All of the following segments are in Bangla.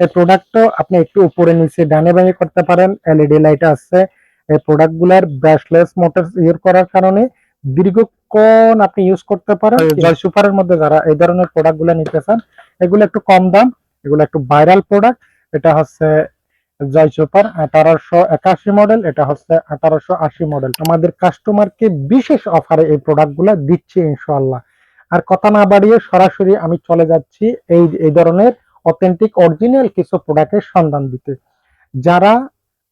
এই প্রোডাক্টও আপনি একটু উপরে নিচে ডানে বামে করতে পারেন এলইডি লাইট আছে। এই প্রোডাক্টগুলার ব্রাশলেস মোটর ইউজ করার কারণে দীর্ঘক্ষণ আপনি ইউজ করতে পারেন। জয় সুপারের মধ্যে যারা এই ধরনের প্রোডাক্টগুলো নিতে চান এগুলো একটু কম দাম এগুলো একটু ভাইরাল প্রোডাক্ট এটা হচ্ছে জয় সুপার আঠারোশো একাশি মডেল এটা হচ্ছে আঠারোশো আশি মডেল আমাদের কাস্টমারকে বিশেষ অফারে এই প্রোডাক্টগুলো দিচ্ছি ইনশাআল্লাহ। আর কথা না বাড়িয়ে সরাসরি আমি চলে যাচ্ছি এই এই ধরনের অথেন্টিক অরিজিনাল কিছু প্রোডাক্টের সন্ধান দিতে। যারা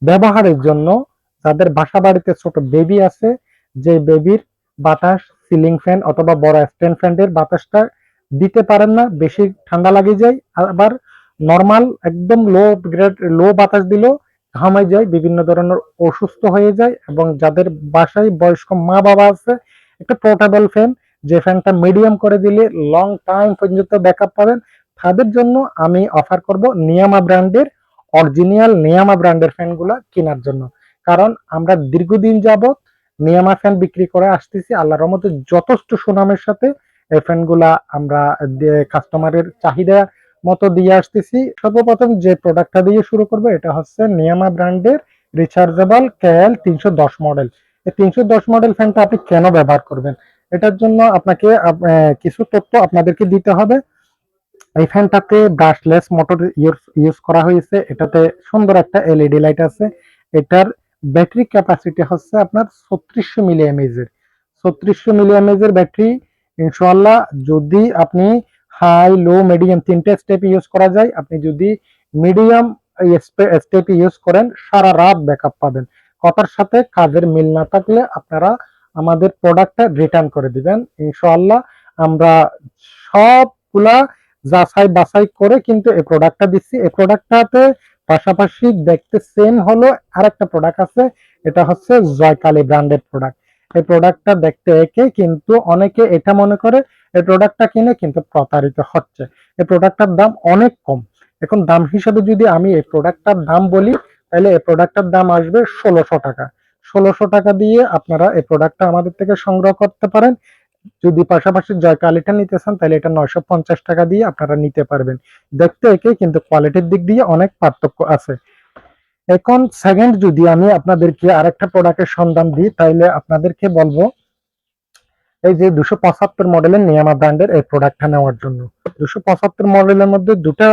ব্যবহারের জন্য, যাদের বাসা বাড়িতে ছোট বেবি আছে, যে বেবির বাতাস সিলিং ফ্যান অথবা বড় স্ট্যান্ড ফ্যানের বাতাসটা দিতে পারেন না, বেশি ঠান্ডা লাগে যায়, আবার নর্মাল একদম লো গ্রেড লো বাতাস দিলেও ঘামাই যায়, বিভিন্ন ধরনের অসুস্থ হয়ে যায় এবং যাদের বাসায় বয়স্ক মা বাবা আছে, একটা পোর্টেবল ফ্যান যে ফ্যানটা মিডিয়াম করে দিলে লং টাইম পর্যন্ত ব্যাকআপ পাবেন তাদের জন্য আমি অফার করব নিয়ামা ব্র্যান্ডের অরিজিনাল নিয়ামা ব্র্যান্ডের ফ্যানগুলো কেনার জন্য। কারণ আমরা দীর্ঘদিন যাবত নিয়ামা ফ্যান বিক্রি করে আসতেছি আল্লাহ রহমতে যথেষ্ট সুনামের সাথে এই ফ্যানগুলা আমরা কাস্টমারের চাহিদা মতো দিয়ে আসতেছি। সর্বপ্রথম যে প্রোডাক্টটা দিয়ে শুরু করব, এটা হচ্ছে নিয়ামা ব্র্যান্ডের রিচার্জেবল কেএল তিনশো দশ মডেল এই তিনশো দশ মডেল ফ্যানটা আপনি কেন ব্যবহার করবেন? এটার জন্য আপনাকে কিছু তথ্য আপনাদেরকে দিতে হবে। এই ফ্যানটাতে ব্রাশলেস মোটর ইউজ করা হয়েছে। এটাতে সুন্দর একটা এলইডি লাইট আছে। এটার ব্যাটারি ক্যাপাসিটি হচ্ছে আপনার ছত্রিশশো মিলি এমএজের ছত্রিশশো মিলি এমএজের ব্যাটারি ইনশাল্লাহ যদি আপনি হাই লো মিডিয়াম তিনটে স্টেপ ইউজ করা যায়, আপনি যদি মিডিয়াম স্টেপ ইউজ করেন, সারা রাত ব্যাকআপ পাবেন। কথার সাথে কাজের মিল না থাকলে আপনারা আমাদের প্রোডাক্টটা রিটার্ন করে দিবেন। ইনশাআল্লাহ আমরা সবগুলা যাচাই বাছাই করে কিন্তু এই প্রোডাক্টটা দিচ্ছি। এই প্রোডাক্টটাতে পাশাপাশি দেখতে সেম হলো আরেকটা প্রোডাক্ট আছে, এটা হচ্ছে জয়কালী ব্র্যান্ডেড প্রোডাক্ট এই প্রোডাক্টটা দেখতে একে, কিন্তু অনেকে এটা মনে করে এই প্রোডাক্টটা কিনে কিন্তু প্রতারিত হচ্ছে। এই প্রোডাক্টটার দাম অনেক কম। এখন দাম হিসাবে যদি আমি এই প্রোডাক্টটার দাম বলি, তাহলে এই প্রোডাক্টটার দাম আসবে ষোলোশো টাকা। ষোলোশো টাকা দিয়ে আপনারা এই প্রোডাক্টটা আমাদের থেকে সংগ্রহ করতে পারেন। যদি পাশাপাশি জয় কালিটা নিতে চান, তাহলে এটা নয়শো পঞ্চাশ টাকা দিয়ে আপনারা নিতে পারবেন। দেখতে একে, কিন্তু কোয়ালিটির দিক দিয়ে অনেক পার্থক্য আছে। এখন সেকেন্ড যদি আমি আপনাদেরকে আরেকটা প্রোডাক্টের সন্ধান দিই তাহলে আপনাদেরকে বলব, এই যে দুশো পঁচাত্তর মডেলের নিয়ামা ব্র্যান্ডের এই প্রোডাক্টটা নেওয়ার জন্য। দুশো পঁচাত্তর মডেলের মধ্যে দুটা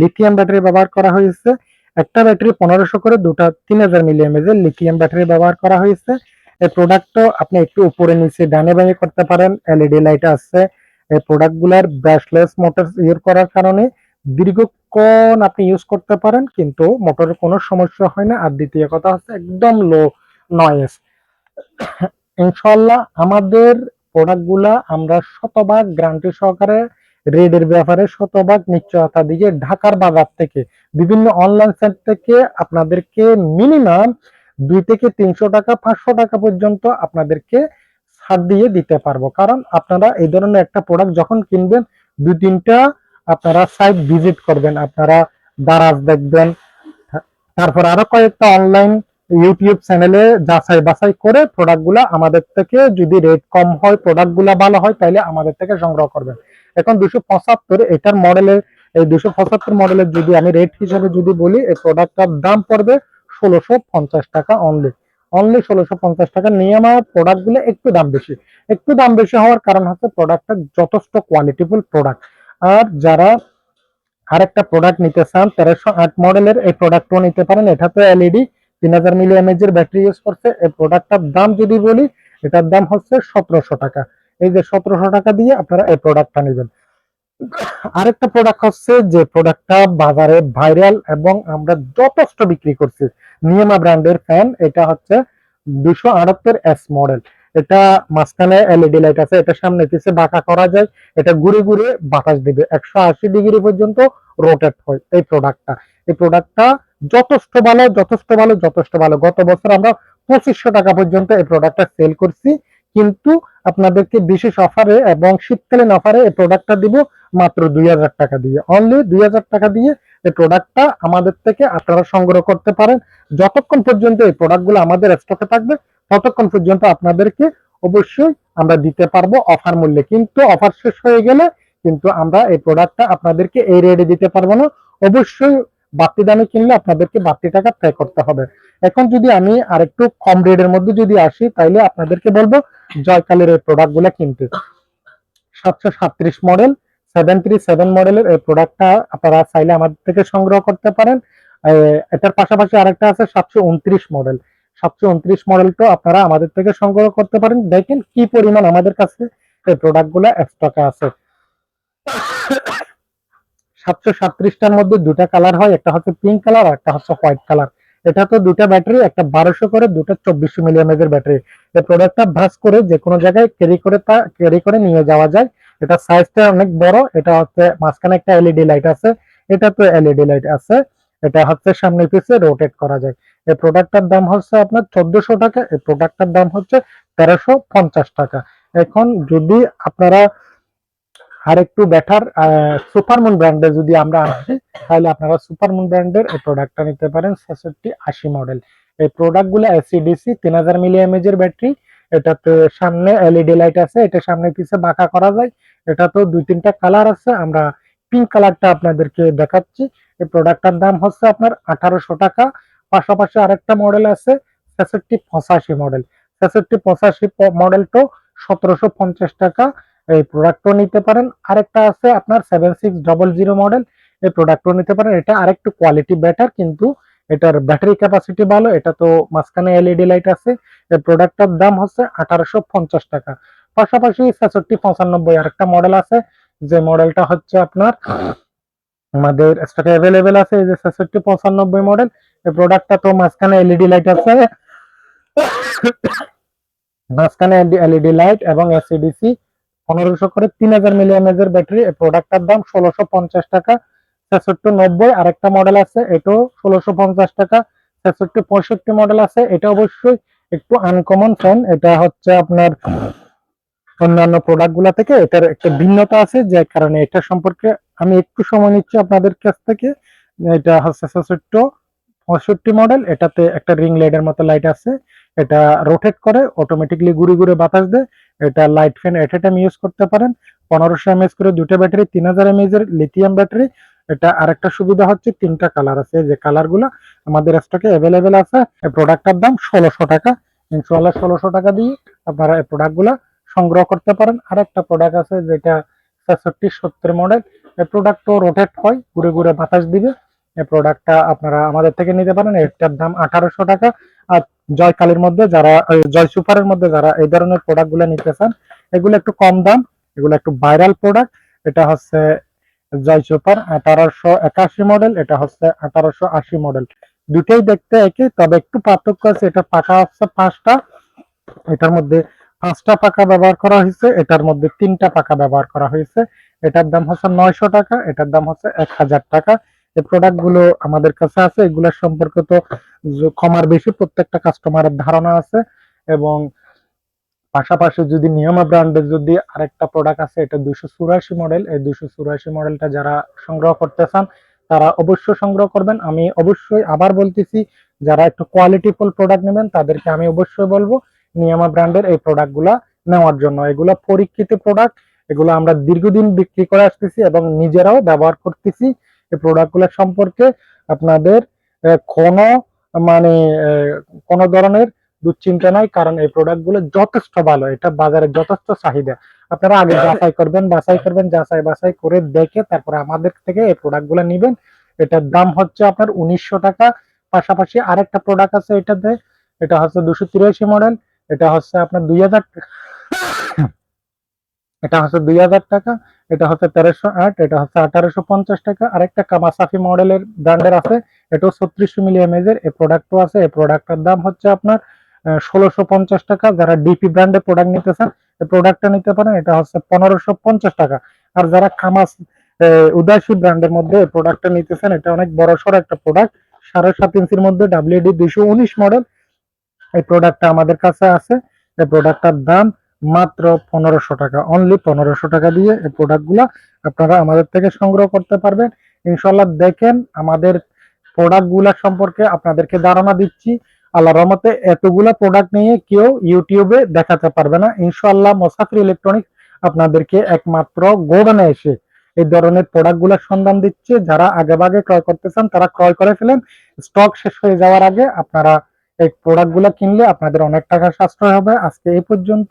লিথিয়াম ব্যাটারি ব্যবহার করা হয়েছে। একটা ব্যাটারি পনেরোশো করে, দুটা তিন হাজার মিলি এমএজের লিথিয়াম ব্যাটারি ব্যবহার করা হয়েছে। এই প্রোডাক্টও আপনি একটু উপরে নিচে ডানে বামে করতে পারেন এলইডি লাইট আছে। এই প্রোডাক্টগুলার ব্রাশলেস মোটর ইউজ করার কারণে দীর্ঘক্ষণ আপনি ইউজ করতে পারেন, কিন্তু মোটরের কোনো সমস্যা হয় না। আর দ্বিতীয় কথা হচ্ছে একদম লো নয়েস ইনশাল্লাহ আমাদের প্রোডাক্টগুলা আমরা শতভাগ গ্রান্টি সহকারে, রেডের ব্যাপারে শতভাগ নিশ্চয়তা দিয়ে ঢাকার বাজার থেকে, বিভিন্ন অনলাইন সাইট থেকে আপনাদেরকে মিনিমাম দুই থেকে তিনশো টাকা, পাঁচশো টাকা পর্যন্ত আপনাদেরকে ছাড় দিয়ে দিতে পারব। কারণ আপনারা এই ধরনের একটা প্রোডাক্ট যখন কিনবেন, দুই তিনটা আপনারা সাইট ভিজিট করবেন, আপনারা দারাজ দেখবেন। তারপর আরও কয়েকটা অনলাইন ইউটিউব চ্যানেলে যাচাই বাছাই করে প্রোডাক্টগুলা আমাদের থেকে যদি রেট কম হয় প্রোডাক্টগুলা ভালো হয় তাহলে আমাদের থেকে সংগ্রহ করবেন। এখন দুশো পঁচাত্তর, এটার মডেলের এই দুশো পঁচাত্তর মডেলের যদি আমি রেট হিসাবে যদি বলি, এই প্রোডাক্টটার দাম পড়বে ষোলোশো পঞ্চাশ টাকা অনলি অনলি ষোলোশো পঞ্চাশ টাকা। নিয়ে আমার প্রোডাক্টগুলো একটু দাম বেশি। একটু দাম বেশি হওয়ার কারণ হচ্ছে প্রোডাক্টটা যথেষ্ট কোয়ালিটিফুল প্রোডাক্ট আর যারা আরেকটা প্রোডাক্ট নিতে চান তেরোশো আট মডেলের এই প্রোডাক্টও নিতে পারেন। এটা তো এলইডি তিন হাজার মিলি এমএজ এর ব্যাটারি ইউজ করছে। এই প্রোডাক্টটার দাম যদি বলি, এটার দাম হচ্ছে সতেরোশো টাকা। এই যে সতেরোশো টাকা দিয়ে আপনারা এই প্রোডাক্টটা নেবেন। আরেকটা প্রোডাক্ট হচ্ছে যে প্রোডাক্টটা বাজারে ভাইরাল এবং আমরা যথেষ্ট বিক্রি করছি। নিয়মা ব্র্যান্ডের ফ্যান এটা হচ্ছে দুশো আটাত্তর এস মডেল এটা মাঝখানে এলইডি লাইট আছে, এটা সামনে পিছে বাঁকা করা যায়, এটা ঘুরে ঘুরে বাতাস দিবে। একশো আশি ডিগ্রি পর্যন্ত রোটেট হয় এই প্রোডাক্টটা এই প্রোডাক্টটা যথেষ্ট ভালো যথেষ্ট ভালো যথেষ্ট ভালো। গত বছর আমরা পঁচিশশো টাকা পর্যন্ত এই প্রোডাক্টটা সেল করছি। কিন্তু আপনাদেরকে বিশেষ অফারে এবং শীতকালীন অফারে এই প্রোডাক্টটা দিব মাত্র দুই হাজার টাকা দিয়ে। অনলি দুই হাজার টাকা দিয়ে এই প্রোডাক্টটা আমাদের থেকে আপনারা সংগ্রহ করতে পারেন। যতক্ষণ পর্যন্ত এই প্রোডাক্টগুলো আমাদের স্টকে থাকবে, ততক্ষণ পর্যন্ত আপনাদেরকে অবশ্যই আমরা দিতে পারব অফার মূল্যে। কিন্তু অফার শেষ হয়ে গেলে কিন্তু আমরা এই প্রোডাক্টটা আপনাদেরকে এই রেটে দিতে পারব না। অবশ্যই বাড়তি দামে কিনলে আপনাদেরকে বাড়তি টাকা পে করতে হবে। এখন যদি আমি আরেকটু কম রেটের মধ্যে যদি আসি, তাইলে আপনাদেরকে বলব জয়কালের এই প্রোডাক্টগুলা কিনতে। সাতশো সাতত্রিশ মডেল সেভেন থ্রি সেভেন মডেলের এই প্রোডাক্টটা আপনারা চাইলে আমাদের থেকে সংগ্রহ করতে পারেন। এটার পাশাপাশি আরেকটা আছে সাতশো উনত্রিশ মডেল সাতশো উনত্রিশ মডেলটা আপনারা আমাদের থেকে সংগ্রহ করতে পারেন। দেখেন কি পরিমাণ আমাদের কাছে এই প্রোডাক্টগুলা স্টকে আছে। সাতশো সাতত্রিশটার মধ্যে দুটা কালার হয়, একটা হচ্ছে পিঙ্ক কালার আর একটা হচ্ছে হোয়াইট কালার এটা তো দুটা ব্যাটারি একটা বারোশো করে, দুটা চব্বিশশো মিলিয়ামের ব্যাটারি এই প্রোডাক্টটা ভাস করে যে কোনো জায়গায় ক্যারি করে তা ক্যারি করে নিয়ে যাওয়া যায়। এটা সাইজটা অনেক বড়, এটা হচ্ছে মাঝখানে একটা এলইডি লাইট আছে, এটা তো এলইডি লাইট আছে। এটা হচ্ছে সামনে পিছে রোটেট করা যায়। এই প্রোডাক্টটার দাম হচ্ছে আপনার চোদ্দশো টাকা, এই প্রোডাক্টটার দাম হচ্ছে তেরোশো পঞ্চাশ টাকা। এখন যদি আপনারা আর একটু বেটার সুপারমুন ব্র্যান্ডে যদি আমরা আসি তাহলে আপনারা সুপারমুন ব্র্যান্ডের এই প্রোডাক্টটা নিতে পারেন, ছেষট্টি আশি মডেল এই প্রোডাক্টগুলো এসিডিসি তিন হাজার মিলি এর ব্যাটারি এটাতে সামনে এলইডি লাইট আছে, এটা সামনে পিছে বাঁকা করা যায়। এটা তো দুই তিনটা কালার আছে, আমরা পিঙ্ক কালারটা আপনাদেরকে দেখাচ্ছি। এই প্রোডাক্টটার দাম হচ্ছে আপনার আঠারোশো টাকা, পাশাপাশি আরেকটা মডেল আছে, ছেষট্টি পঁচাশি মডেল ছেষট্টি পঁচাশি মডেলটাও সতেরোশো পঞ্চাশ টাকা এই প্রোডাক্টও নিতে পারেন। আরেকটা আছে আপনার seven six double zero model এই প্রোডাক্টও নিতে পারেন। এটা আরেকটু কোয়ালিটি বেটার কিন্তু এটার ব্যাটারি ক্যাপাসিটি ভালো। এটা তো মাঝখানে এলইডি লাইট আছে। এই প্রোডাক্টটার দাম হচ্ছে আঠারোশো পঞ্চাশ টাকা। পাশাপাশি ছেষট্টি পঁচানব্বই আরেকটা মডেল আছে। যে মডেলটা হচ্ছে আপনার আমাদের স্টকে অ্যাভেলেবেল আছে। এই যে ছেষট্টি পঁচানব্বই মডেল এই প্রোডাক্টটা তো মাঝখানে এলইডি লাইট আছে। মাঝখানে এলইডি লাইট এবং এসিডিসি পনেরোশো করে তিন হাজার মিলিয়ামেজের ব্যাটারি এই প্রোডাক্টটার দাম ষোলোশো পঞ্চাশ টাকা, ছেষট্টি নব্বই। আরেকটা মডেল আছে, এটাও ষোলোশো পঞ্চাশ টাকা, ছেষট্টি পঁয়ষট্টি মডেল আছে। এটা অবশ্যই একটু আনকমন ফ্যান এটা হচ্ছে আপনার অন্যান্য প্রোডাক্টগুলা থেকে এটার একটা ভিন্নতা আছে, যে কারণে এটা সম্পর্কে আমি একটু সময় নিচ্ছি আপনাদের কাছ থেকে। এটা হচ্ছে ছেষট্টি। পঁয়ষট্টি মডেল এটাতে একটা রিং লাইটের মতো লাইট আছে। এটা রোটেট করে অটোমেটিকলি ঘুরে ঘুরে বাতাস দেয়। এটা light fan at a time use করতে পারেন। পনেরোশো এমএস করে দুটো ব্যাটারি তিন হাজার এমএস এর লিথিয়াম ব্যাটারি এটা আরেকটা সুবিধা হচ্ছে, তিনটা কালার আছে। যে কালারগুলা আমাদের স্টকে অ্যাভেলেবেল আছে এই প্রোডাক্টটার দাম ষোলোশো টাকা। ইনশাল্লাহ ষোলোশো টাকা দিয়ে আপনারা এই প্রোডাক্টগুলা সংগ্রহ করতে পারেন। আর একটা প্রোডাক্ট আছে, যেটা ছেষট্টি সত্তর মডেল এই প্রোডাক্টও রোটেট হয়, ঘুরে ঘুরে বাতাস দিবে। প্রোডাক্টটা আপনারা আমাদের থেকে নিতে পারেন। এটার দাম আঠারোশো টাকা। আর জয় কালীর মধ্যে যারা জয় সুপারের মধ্যে যারা এই ধরনের প্রোডাক্টগুলো নিতে চান, এগুলো একটু কম দাম, এগুলো একটু ভাইরাল প্রোডাক্ট এটা হচ্ছে জয় সুপার আঠারোশো একাশি মডেল এটা হচ্ছে আঠারোশো আশি মডেল দুটোই দেখতে একই, তবে একটু পার্থক্য আছে, এটা পাকা হচ্ছে পাঁচটা। এটার মধ্যে পাঁচটা পাকা ব্যবহার করা হয়েছে, এটার মধ্যে তিনটা পাকা ব্যবহার করা হয়েছে। এটার দাম হচ্ছে নয়শো টাকা, এটার দাম হচ্ছে এক হাজার টাকা। এই প্রোডাক্টগুলো আমাদের কাছে আছে, এগুলোর সম্পর্কে তো কমার বেশি প্রত্যেকটা কাস্টমারের ধারণা আছে এবং পাশাপাশি যদি নিয়মা ব্র্যান্ডের যদি আরেকটা প্রোডাক্ট আছে, এটা দুশো চুরাশি মডেল এই দুশো চুরাশি মডেলটা যারা সংগ্রহ করতে চান, তারা অবশ্যই সংগ্রহ করবেন। আমি অবশ্যই আবার বলতেছি, যারা একটু কোয়ালিটিফুল প্রোডাক্ট নেবেন, তাদেরকে আমি অবশ্যই বলব নিয়মা ব্র্যান্ডের এই প্রোডাক্টগুলা নেওয়ার জন্য। এগুলো পরীক্ষিত প্রোডাক্ট এগুলো আমরা দীর্ঘদিন বিক্রি করে আসতেছি এবং নিজেরাও ব্যবহার করতেছি। এই প্রোডাক্টগুলো সম্পর্কে আপনাদের কোনো মানে কোনো ধরনের দুশ্চিন্তা নাই কারণ এই প্রোডাক্টগুলো যথেষ্ট ভালো এটা বাজারে যথেষ্ট চাহিদা। আপনারা আগে যাচাই করবেন বাছাই করবেন যাচাই বাছাই করে দেখে তারপরে আমাদের থেকে এই প্রোডাক্টগুলো নিবেন। এটার দাম হচ্ছে আপনার উনিশশো টাকা পাশাপাশি আরেকটা প্রোডাক্ট আছে এটাতে এটা হচ্ছে দুশো তিরাশি মডেল এটা হচ্ছে আপনার দুই হাজার এটা হচ্ছে দুই হাজার টাকা, এটা হচ্ছে তেরোশো আট, এটা হচ্ছে আঠারোশো পঞ্চাশ টাকা। আরেকটা কামাসাফি মডেলের ব্র্যান্ডের আছে, এটাও ছত্রিশশো মিলি এমএজের এই প্রোডাক্টও আছে, এই প্রোডাক্টটার দাম হচ্ছে আপনার ষোলোশো পঞ্চাশ টাকা। যারা ডিপি ব্র্যান্ডের প্রোডাক্ট নিতে চান, এই প্রোডাক্টটা নিতে পারেন, এটা হচ্ছে পনেরোশো পঞ্চাশ টাকা। আর যারা কামাস উদয়শী ব্র্যান্ডের মধ্যে এই প্রোডাক্টটা নিতেছেন এটা অনেক বড় সড়ো একটা প্রোডাক্ট সাড়ে সাত ইঞ্চির মধ্যে ডাব্লিউডি দুইশো উনিশ মডেল এই প্রোডাক্টটা আমাদের কাছে আছে, এই প্রোডাক্টটার দাম মাত্র পনেরোশো টাকা অনলি পনেরোশো টাকা দিয়ে এই প্রোডাক্টগুলা আপনারা আমাদের থেকে সংগ্রহ করতে পারবেন। ইনশাল্লাহ দেখেন আমাদের প্রোডাক্টগুলা সম্পর্কে আপনাদেরকে ধারণা দিচ্ছি। আল্লাহ রহমতে এতগুলা প্রোডাক্ট নিয়ে কেউ ইউটিউবে দেখাতে পারবে না। ইনশাল্লাহ মোসাফির ইলেকট্রনিক্স আপনাদেরকে একমাত্র গোডানে এসে এই ধরনের প্রোডাক্টগুলোর সন্ধান দিচ্ছে। যারা আগে ভাগে ক্রয় করতে চান, তারা ক্রয় করে ফেলেন। স্টক শেষ হয়ে যাওয়ার আগে আপনারা এই প্রোডাক্টগুলো কিনলে আপনাদের অনেক টাকা সাশ্রয় হবে। আজকে এই পর্যন্ত